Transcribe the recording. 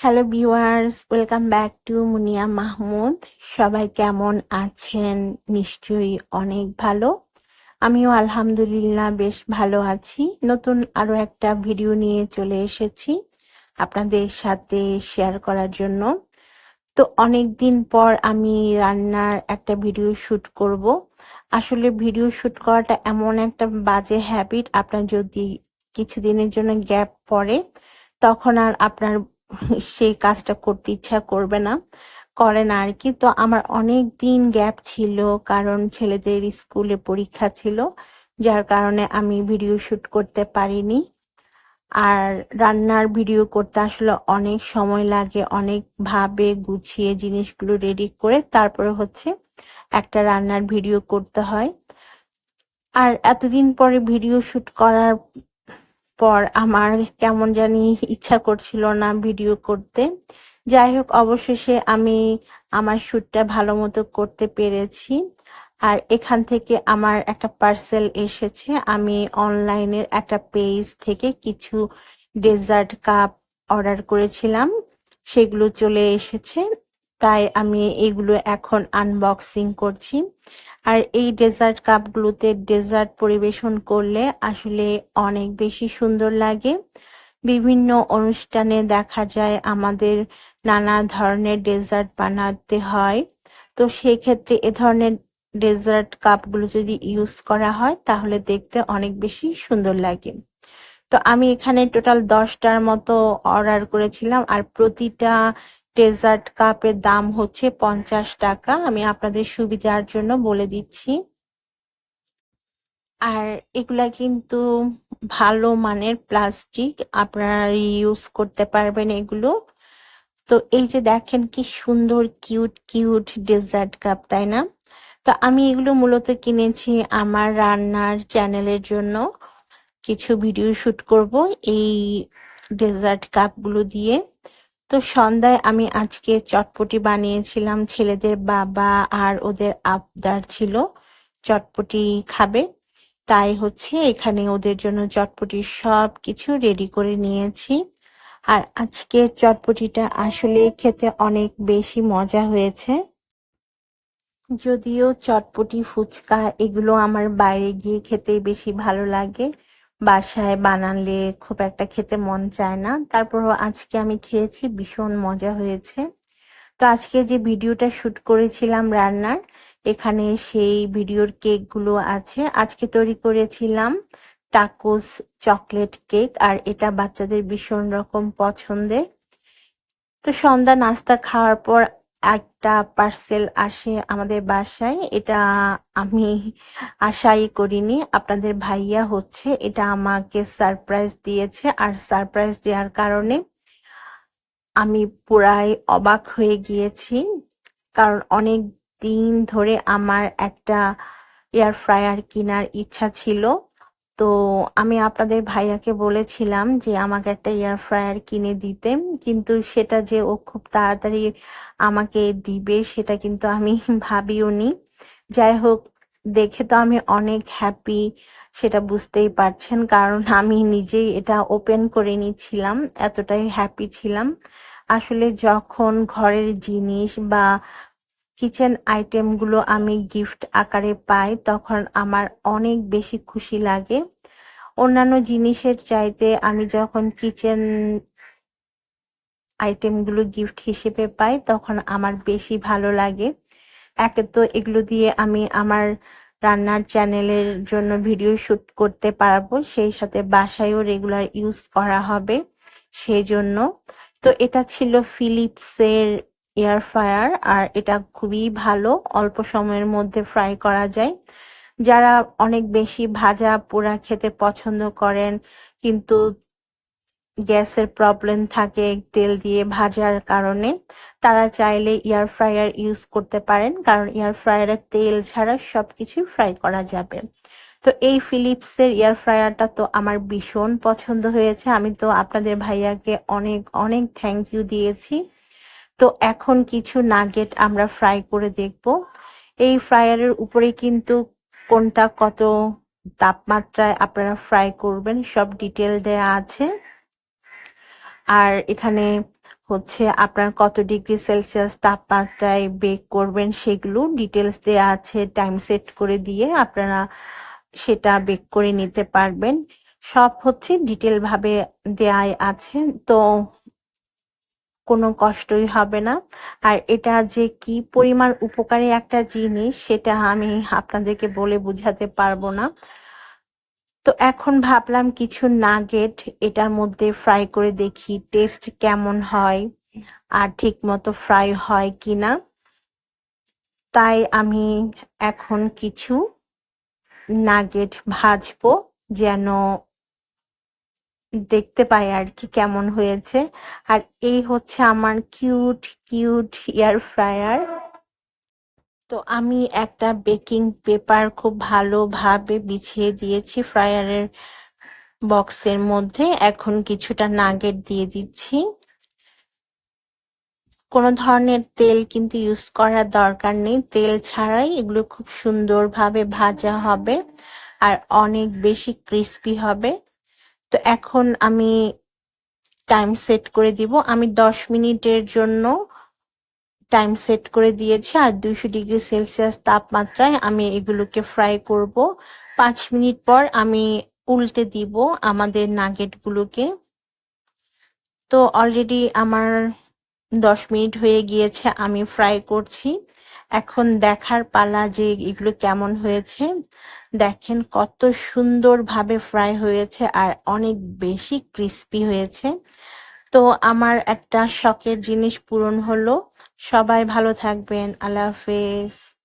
Hello viewers welcome back to Munia Mahmud সবাই কেমন আছেন? নিশ্চয়ই অনেক ভালো। আমিও আলহামদুলিল্লাহ বেশ ভালো আছি। নতুন আরও একটা ভিডিও নিয়ে চলে এসেছি আপনাদের সাথে শেয়ার করার জন্য। তো অনেক দিন পর আমি রান্নার একটা ভিডিও শ্যুট করব। আসলে ভিডিও শ্যুট করাটা এমন একটা বাজে হ্যাবিট আপনার যদি কিছুদিনের জন্য গ্যাপ পড়ে, তখন আর আপনার সেই কাজটা করতে ইচ্ছা করবে না, করে না আর কি। তো আমার অনেক দিন গ্যাপ ছিল, কারণ ছেলেদের স্কুলে পরীক্ষা ছিল, যার কারণে আমি ভিডিও শ্যুট করতে পারিনি। আর রান্নার ভিডিও করতে আসলে অনেক সময় লাগে, অনেক ভাবে গুছিয়ে জিনিসগুলো রেডি করে তারপরে হচ্ছে একটা রান্নার ভিডিও করতে হয়। আর এতদিন পরে ভিডিও শুট করার পর আমার কেমন জানি ইচ্ছা করছিল না ভিডিও করতে। যাই হোক, অবশেষে আমি আমার শ্যুটটা ভালো মতো করতে পেরেছি। আর এখান থেকে আমার একটা পার্সেল এসেছে। আমি অনলাইনের একটা পেজ থেকে কিছু ডেজার্ট কাপ অর্ডার করেছিলাম। সেগুলো চলে এসেছে। তাই আমি এগুলো এখন আনবক্সিং করছি। আর এই ডেজার্ট কাপগুলোতে ডেজার্ট পরিবেশন করলে আসলে অনেক বেশি সুন্দর লাগে। বিভিন্ন অনুষ্ঠানে দেখা যায় আমাদের নানা ধরনের ডেজার্ট বানাতে হয়। তো সেই ক্ষেত্রে এ ধরনের ডেজার্ট কাপগুলো যদি ইউজ করা হয়, তাহলে দেখতে অনেক বেশি সুন্দর লাগে। তো আমি এখানে টোটাল দশটার মতো অর্ডার করেছিলাম, আর প্রতিটা ডেজার্ট কাপের দাম হচ্ছে পঞ্চাশ টাকা। আমি আপনাদের সুবিধার জন্য বলে দিচ্ছি। আর এগুলা কিন্তু ভালো মানের প্লাস্টিক আপনারা ইউজ করতে পারবেন এগুলো। তো এই যে দেখেন কি সুন্দর, কিউট কিউট ডেজার্ট কাপ, তাই না? তো আমি এগুলো মূলত কিনেছি আমার রান্নার চ্যানেলের জন্য। কিছু ভিডিও শুট করব এই ডেজার্ট কাপগুলো দিয়ে। তো সন্ধ্যায় আমি আজকে চটপটি বানিয়েছিলাম। ছেলেদের বাবা আর ওদের আবদার ছিল চটপটি খাবে। তাই হচ্ছে এখানে ওদের জন্য চটপটি সব কিছু রেডি করে নিয়েছি। আর আজকে চটপটিটা আসলে খেতে অনেক বেশি মজা হয়েছে। যদিও চটপটি, ফুচকা এগুলো আমার বাইরে গিয়ে খেতে বেশি ভালো লাগে। বাসায় বানালে খুব একটা খেতে মন চায় না। তারপরও আজকে আমি খেয়েছি, ভীষণ মজা হয়েছে। তো আজকে যে ভিডিওটা শুট করেছিলাম রান্নার, এখানে সেই ভিডিওর কেকগুলো আছে। আজকে তৈরি করেছিলাম টাকোস চকলেট কেক, আর এটা বাচ্চাদের ভীষণ রকম পছন্দের। তো সন্ধ্যা নাস্তা খাওয়ার পর একটা পার্সেল আসে আমাদের বাসায়, এটা আমি আশাই করিনি। আপনাদের ভাইয়া হচ্ছে, এটা আমাকে সারপ্রাইজ দিয়েছে। আর সারপ্রাইজ দেওয়ার কারণে আমি পুরাই অবাক হয়ে গিয়েছি। কারণ অনেক দিন ধরে আমার একটা এয়ার ফ্রায়ার কেনার ইচ্ছা ছিল। তো আমি আপনাদের ভাইয়াকে বলেছিলাম যে আমাকে একটা এয়ার ফ্রায়ার কিনে দিতে। কিন্তু সেটা যে ও খুব তাড়াতাড়ি আমাকে দিবে সেটা কিন্তু আমি ভাবিও নি। যাই হোক, দেখে তো আমি অনেক হ্যাপি সেটা বুঝতেই পারছেন। কারণ আমি নিজেই এটা ওপেন করে নিচ্ছিলাম, এতটাই হ্যাপি ছিলাম। আসলে যখন ঘরের জিনিস বা কিচেন আইটেমগুলো আমি গিফট আকারে পাই, তখন আমার অনেক বেশি খুশি লাগে। অন্যান্য জিনিসের চাইতে আমি যখন কিচেন আইটেমগুলো গিফট হিসেবে পাই, তখন আমার বেশি ভালো লাগে। একে তো এগুলো দিয়ে আমি আমার রান্নার চ্যানেলের জন্য ভিডিও শ্যুট করতে পারব, সেই সাথে বাসায়ও রেগুলার ইউজ করা হবে সেই জন্য তো এটা ছিল ফিলিপসের এয়ার ফ্রায়ার আর এটা খুবই ভালো, অল্প সময়ের মধ্যে ফ্রাই করা যায়। যারা অনেক বেশি ভাজা পোড়া খেতে পছন্দ করেন, কিন্তু গ্যাসের প্রবলেম থাকে তেল দিয়ে ভাজার কারণে, তারা চাইলে এয়ার ফ্রায়ার ইউজ করতে পারেন, কারণ এয়ার ফ্রায়ারে তেল ছাড়া সবকিছু ফ্রাই করা যাবে। তো এই ফিলিপসের এয়ার ফ্রায়ারটা তো আমার ভীষণ পছন্দ হয়েছে। আমি তো আপনাদের ভাইয়াকে অনেক অনেক থ্যাংক ইউ দিয়েছি। তো এখন কিছু নাগেট আমরা ফ্রাই করে দেখব। এই ফ্রায়ারের উপরে কিন্তু কোনটা কত তাপমাত্রায় আপনারা ফ্রাই করবেন সব ডিটেল দেয়া আছে। আর এখানে হচ্ছে আপনার কত ডিগ্রি সেলসিয়াস তাপমাত্রায় বেক করবেন সেগুলো ডিটেলস দেওয়া আছে টাইম সেট করে দিয়ে আপনারা সেটা বেক করে নিতে পারবেন। সব হচ্ছে ডিটেল ভাবে দেয়াই আছে। তো কোনো কষ্টই হবে না। আর এটা যে কি পরিমাণ উপকারী একটা জিনিস, সেটা আমি আপনাদেরকে বলে বুঝাতে পারব না। তো এখন ভাবলাম কিছু নাগেট এটার মধ্যে ফ্রাই করে দেখি টেস্ট কেমন হয়, আর ঠিক মতো ফ্রাই হয় কি না তাই আমি এখন কিছু নাগেট ভাজবো, যেন দেখতে পাই আর কি কেমন হয়েছে। আর এই হচ্ছে আমার কিউট কিউট এয়ার ফ্রায়ার তো আমি একটা বেকিং পেপার খুব ভালোভাবে বিছিয়ে দিয়েছি ফ্রায়ারের বক্সের মধ্যে। এখন কিছুটা নাগেট দিয়ে দিচ্ছি। কোনো ধরনের তেল কিন্তু ইউজ করার দরকার নেই। তেল ছাড়াই এগুলো খুব সুন্দরভাবে ভাজা হবে আর অনেক বেশি ক্রিস্পি হবে। তো এখন আমি টাইম সেট করে দিব। আমি দশ মিনিটের জন্য টাইম সেট করে দিয়েছি আর দুইশো ডিগ্রি সেলসিয়াস তাপমাত্রায় আমি এগুলোকে ফ্রাই করব। পাঁচ মিনিট পর আমি উল্টে দিব আমাদের নাগেটগুলোকে তো অলরেডি আমার দশ মিনিট হয়ে গিয়েছে, আমি ফ্রাই করছি। এখন দেখার পালা যে এগুলো কেমন হয়েছে, দেখেন কত সুন্দরভাবে ফ্রাই হয়েছে আর অনেক বেশি ক্রিস্পি হয়েছে। তো আমার একটা শখের জিনিস পূরণ হলো। সবাই ভালো থাকবেন। আল্লাহ হাফেজ।